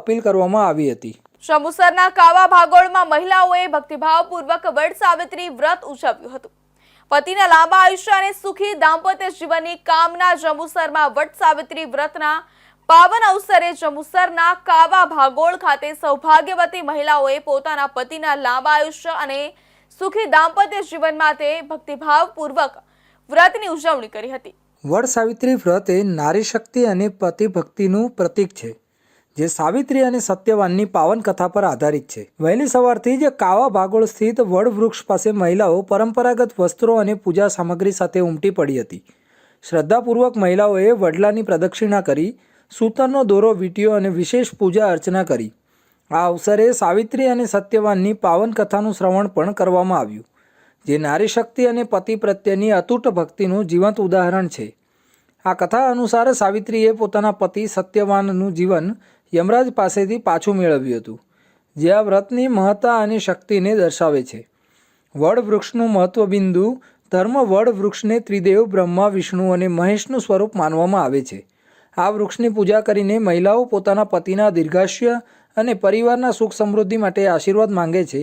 Appeal કરવામાં આવી હતી. શંભુસરના કાવા ભાગોળમાં મહિલાઓએ ભક્તિભાવપૂર્વક વડ સાવિત્રી વ્રત ઉજવ્યું હતું. પતિના લાંબા આયુષ્ય અને સુખી દાંપત્ય જીવનની કામના જંબુસરમાં વટ સાવિત્રી વ્રતના પાવન અવસરે જંબુસરના કાવા ભાગોળ ખાતે સૌભાગ્યવતી મહિલાઓએ પોતાના પતિના લાંબા આયુષ્ય અને સુખી દાંપત્ય જીવન માટે ભક્તિભાવપૂર્વક વ્રતની ઉજવણી કરી હતી. વડ સાવિત્રી વ્રત એ નારી શક્તિ અને પતિ ભક્તિનું પ્રતીક છે. જે સાવિત્રી અને સત્યવાનની પાવન કથા પર આધારિત છે. વહેલી સવારથી જ કાવા ભાગોળ સ્થિત વડવૃક્ષ પાસે મહિલાઓ પરંપરાગત વસ્ત્રો અને પૂજા સામગ્રી સાથે ઉમટી પડી હતી. શ્રદ્ધાપૂર્વક મહિલાઓએ વડલાની પ્રદક્ષિણા કરી, સૂતરનો દોરો વીંટ્યો અને વિશેષ પૂજા અર્ચના કરી. આ અવસરે સાવિત્રી અને સત્યવાનની પાવન કથાનું શ્રવણ પણ કરવામાં આવ્યું, જે નારી શક્તિ અને પતિ પ્રત્યેની અતૂટ ભક્તિનું જીવંત ઉદાહરણ છે. આ કથા અનુસાર સાવિત્રીએ પોતાના પતિ સત્યવાનનું જીવન યમરાજ પાસેથી પાછું મેળવ્યું હતું, જે આ વ્રતની મહત્તા અને શક્તિને દર્શાવે છે. વડવૃક્ષનું મહત્વ બિંદુ ધર્મ વડવૃક્ષને ત્રિદેવ બ્રહ્મા, વિષ્ણુ અને મહેશનું સ્વરૂપ માનવામાં આવે છે. આ વૃક્ષની પૂજા કરીને મહિલાઓ પોતાના પતિના દીર્ઘાશ્ય અને પરિવારના સુખ સમૃદ્ધિ માટે આશીર્વાદ માંગે છે.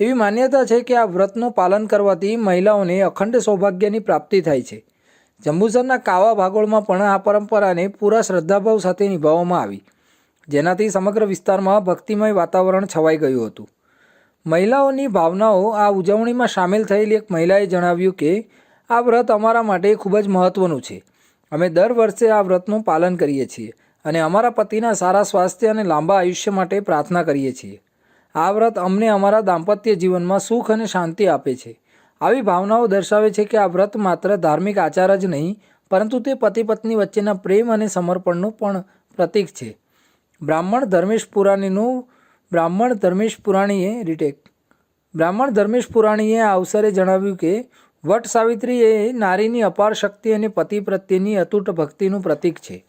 એવી માન્યતા છે કે આ વ્રતનું પાલન કરવાથી મહિલાઓને અખંડ સૌભાગ્યની પ્રાપ્તિ થાય છે. જંબુસરના કાવા ભાગોળમાં પણ આ પરંપરાને પૂરા શ્રદ્ધાભાવ સાથે નિભાવવામાં આવી. જેનાથી સમગ્ર વિસ્તારમાં ભક્તિમય વાતાવરણ છવાઈ ગયું હતું. મહિલાઓની ભાવનાઓ આ ઉજવણીમાં સામેલ થયેલી એક મહિલાએ જણાવ્યું કે, આ વ્રત અમારા માટે ખૂબ જ મહત્ત્વનું છે. અમે દર વર્ષે આ વ્રતનું પાલન કરીએ છીએ અને અમારા પતિના સારા સ્વાસ્થ્ય અને લાંબા આયુષ્ય માટે પ્રાર્થના કરીએ છીએ. આ વ્રત અમને અમારા દાંપત્ય જીવનમાં સુખ અને શાંતિ આપે છે. આવી ભાવનાઓ દર્શાવે છે કે આ વ્રત માત્ર ધાર્મિક આચાર જ નહીં, પરંતુ તે પતિ પત્ની વચ્ચેના પ્રેમ અને સમર્પણનું પણ પ્રતીક છે. બ્રાહ્મણ ધર્મેશ પુરાણીનું બ્રાહ્મણ ધર્મેશ પુરાણીએ રીટેક બ્રાહ્મણ ધર્મેશ પુરાણીએ આ અવસરે જણાવ્યું કે, વટ સાવિત્રી એ નારીની અપાર શક્તિ અને પતિ પ્રત્યેની અતૂટ ભક્તિનું પ્રતીક છે.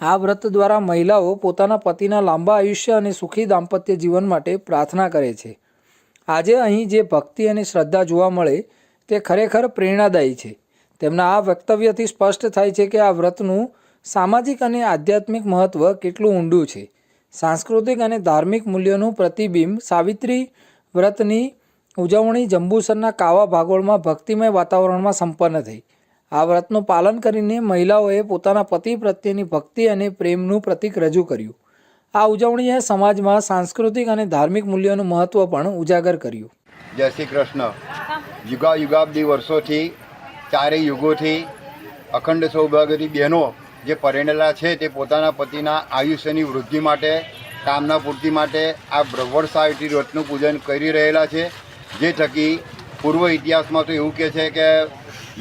આ વ્રત દ્વારા મહિલાઓ પોતાના પતિના લાંબા આયુષ્ય અને સુખી દાંપત્ય જીવન માટે પ્રાર્થના કરે છે. આજે અહીં જે ભક્તિ અને શ્રદ્ધા જોવા મળે, તે ખરેખર પ્રેરણાદાયી છે. તેમના આ વક્તવ્યથી સ્પષ્ટ થાય છે કે આ વ્રતનું સામાજિક અને આધ્યાત્મિક મહત્ત્વ કેટલું ઊંડું છે. સાંસ્કૃતિક અને ધાર્મિક મૂલ્યોનું પ્રતિબિંબ સાવિત્રી વ્રતની ઉજવણી જંબુસરના કાવા ભાગોળમાં ભક્તિમય વાતાવરણમાં સંપન્ન થઈ. આ વ્રતનું પાલન કરીને મહિલાઓએ પોતાના પતિ પ્રત્યેની ભક્તિ અને પ્રેમનું પ્રતીક રજૂ કર્યું. આ ઉજવણીએ સમાજમાં સાંસ્કૃતિક અને ધાર્મિક મૂલ્યોનું મહત્ત્વ પણ ઉજાગર કર્યું. જય શ્રી કૃષ્ણ. યુગા યુગાબ્દી વર્ષોથી ચારે યુગોથી અખંડ સૌભાગ્યની બહેનો જે પરિણેલા છે તે પોતાના પતિના આયુષ્યની વૃદ્ધિ માટે, કામના પૂર્તિ માટે આ બ્રહ્મણ સાવિત્રી વ્રતનું પૂજન કરી રહેલા છે. જે થકી પૂર્વ ઇતિહાસમાં તો એવું કહે છે કે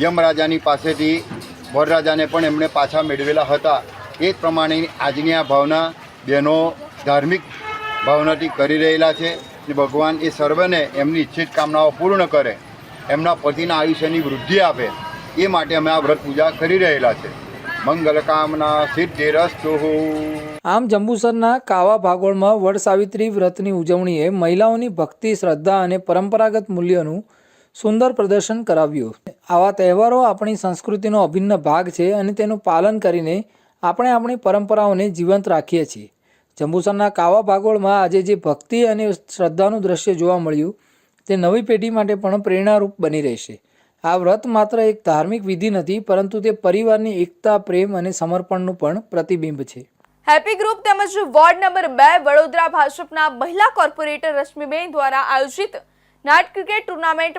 યમરાજાની પાસેથી વરરાજાને પણ એમણે પાછા મેળવેલા હતા. એ પ્રમાણે આજની આ ભાવના બહેનો ધાર્મિક ભાવનાથી કરી રહેલા છે ભગવાન એ સર્વને એમની ઈચ્છિત કામનાઓ પૂર્ણ કરે, એમના પતિના આયુષ્યની વૃદ્ધિ આપે, એ માટે અમે આ વ્રત પૂજા કરી રહેલા છે. મંગલ કામના સિદ્ધિરસ્તુ આમ જંબુસરના કાવા ભાગોળમાં વડસાવિત્રી વ્રતની ઉજવણીએ મહિલાઓની ભક્તિ, શ્રદ્ધા અને પરંપરાગત મૂલ્યોનું સુંદર પ્રદર્શન કરાવ્યું. આવા તહેવારો આપણી સંસ્કૃતિનો અભિન્ન ભાગ છે અને તેનું પાલન કરીને આપણે આપણી પરંપરાઓને જીવંત રાખીએ છીએ. જંબુસરના કાવા ભાગોળમાં આજે જે ભક્તિ અને શ્રદ્ધાનું દ્રશ્ય જોવા મળ્યું, તે નવી પેઢી માટે પણ પ્રેરણારૂપ બની રહેશે. આ વ્રત માત્ર એક ધાર્મિક વિધિ નથી, પરંતુ તે પરિવારની એકતા, પ્રેમ અને સમર્પણનું પણ પ્રતિબિંબ છે. હેપી ગ્રુપ તેમજ વોર્ડ નંબર બે વડોદરા ભાજપના મહિલા કોર્પોરેટર રશ્મિબેન દ્વારા આયોજિત નાટ ક્રિકેટ ટુર્નામેન્ટ